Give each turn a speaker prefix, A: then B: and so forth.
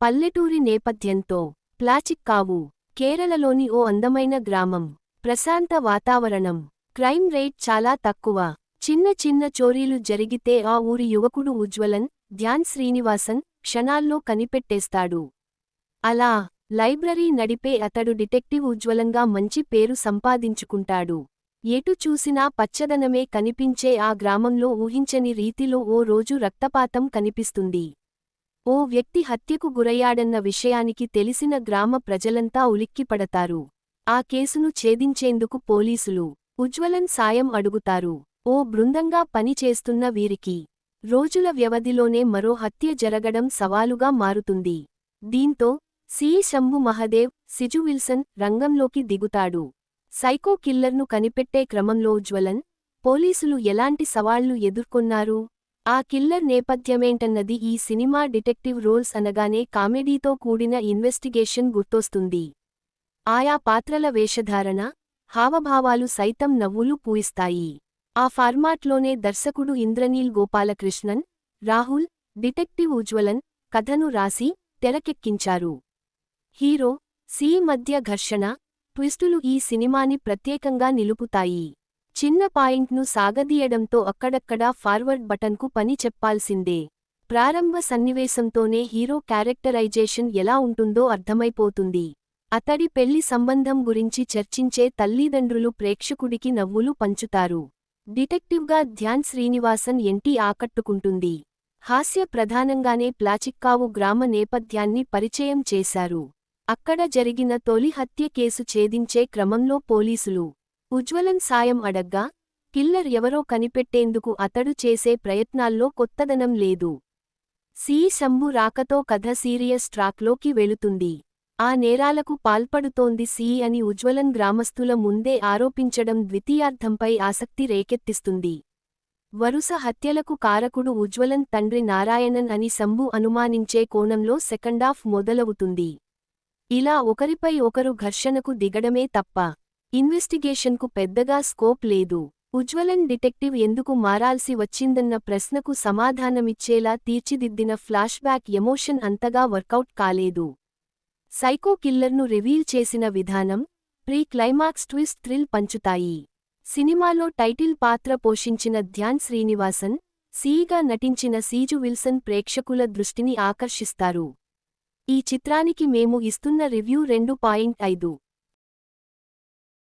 A: పల్లెటూరి నేపథ్యంతో ప్లాచిక్కావు కేరళలోని ఓ అందమైన గ్రామం. ప్రశాంత వాతావరణం. క్రైమ్ రేట్ చాలా తక్కువ. చిన్న చిన్న చోరీలు జరిగితే ఆ ఊరి యువకుడు ఉజ్వలన్ ధ్యాన్ శ్రీనివాసన్ క్షణాల్లో కనిపెట్టేస్తాడు. అలా లైబ్రరీ నడిపే అతడు డిటెక్టివ్ ఉజ్వలంగా మంచి పేరు సంపాదించుకుంటాడు. ఎటు చూసినా పచ్చదనమే కనిపించే ఆ గ్రామంలో ఊహించని రీతిలో ఓ రోజు రక్తపాతం కనిపిస్తుంది. ఓ వ్యక్తి హత్యకు గురయ్యాడన్న విషయానికి తెలిసిన గ్రామ ప్రజలంతా ఉలిక్కిపడతారు. ఆ కేసును ఛేదించేందుకు పోలీసులు ఉజ్వలన్ సాయం అడుగుతారు. ఓ బృందంగా పనిచేస్తున్న వీరికి రోజుల వ్యవధిలోనే మరో హత్య జరగడం సవాలుగా మారుతుంది. దీంతో సి. శంభు మహదేవ్ సిజు విల్సన్ రంగంలోకి దిగుతాడు. సైకో కిల్లర్ను కనిపెట్టే క్రమంలో ఉజ్వలన్ పోలీసులు ఎలాంటి సవాళ్ళు ఎదుర్కొన్నారు? ఆ కిల్లర్ నేపథ్యమేంటన్నది ఈ సినిమా డిటెక్టివ్ రోల్స్ అనగానే కామెడీతో కూడిన ఇన్వెస్టిగేషన్ గుర్తొస్తుంది. ఆయా పాత్రల వేషధారణ హావభావాలు సైతం నవ్వులు పూయిస్తాయి. ఆ ఫార్మాట్లోనే దర్శకుడు ఇంద్రనీల్ గోపాలకృష్ణన్ రాహుల్ డిటెక్టివ్ ఉజ్వలన్ కథను రాసి తెరకెక్కించారు. హీరో సి మధ్య ఘర్షణ ట్విస్టులు ఈ సినిమాని ప్రత్యేకంగా నిలుపుతాయి. చిన్న పాయింట్ను సాగదీయడంతో అక్కడక్కడా ఫార్వర్డ్ బటన్కు పని చెప్పాల్సిందే. ప్రారంభ సన్నివేశంతోనే హీరో క్యారెక్టరైజేషన్ ఎలా ఉంటుందో అర్థమైపోతుంది. అతడి పెళ్ళి సంబంధం గురించి చర్చించే తల్లిదండ్రులు ప్రేక్షకుడికి నవ్వులు పంచుతారు. డిటెక్టివ్గా ధ్యాన్ శ్రీనివాసన్ ఎంటి ఆకట్టుకుంటుంది. హాస్య ప్రధానంగానే ప్లాచిక్కావు గ్రామ నేపథ్యాన్ని పరిచయం చేశారు. అక్కడ జరిగిన తొలి హత్య కేసు ఛేదించే క్రమంలో పోలీసులు ఉజ్వలన్ సాయం అడగ్గా కిల్లర్ ఎవరో కనిపెట్టేందుకు అతడు చేసే ప్రయత్నాల్లో కొత్తదనం లేదు. సి. శంభు రాకతో కథ సీరియస్ ట్రాక్లోకి వెళుతుంది. ఆ నేరాలకు పాల్పడుతోంది సి అని ఉజ్వలన్ గ్రామస్తుల ముందే ఆరోపించడం ద్వితీయార్థంపై ఆసక్తి రేకెత్తిస్తుంది. వరుస హత్యలకు కారకుడు ఉజ్వలన్ తండ్రి నారాయణన్ అని శంభు అనుమానించే కోణంలో సెకండాఫ్ మొదలవుతుంది. ఇలా ఒకరిపై ఒకరు ఘర్షణకు దిగడమే తప్ప ఇన్వెస్టిగేషన్కు పెద్దగా స్కోప్ లేదు. ఉజ్వలన్ డిటెక్టివ్ ఎందుకు మారాల్సి వచ్చిందన్న ప్రశ్నకు సమాధానమిచ్చేలా తీర్చిదిద్దిన ఫ్లాష్బ్యాక్ ఎమోషన్ అంతగా వర్కౌట్ కాలేదు. సైకో కిల్లర్ను రివీల్ చేసిన విధానం ప్రీ క్లైమాక్స్ ట్విస్ట్ థ్రిల్ పంచుతాయి. సినిమాలో టైటిల్ పాత్ర పోషించిన ధ్యాన్ శ్రీనివాసన్ సీగా నటించిన సీజు విల్సన్ ప్రేక్షకుల దృష్టిని ఆకర్షిస్తారు. ఈ చిత్రానికి మేము ఇస్తున్న రివ్యూ రెండు పాయింట్ ఐదు.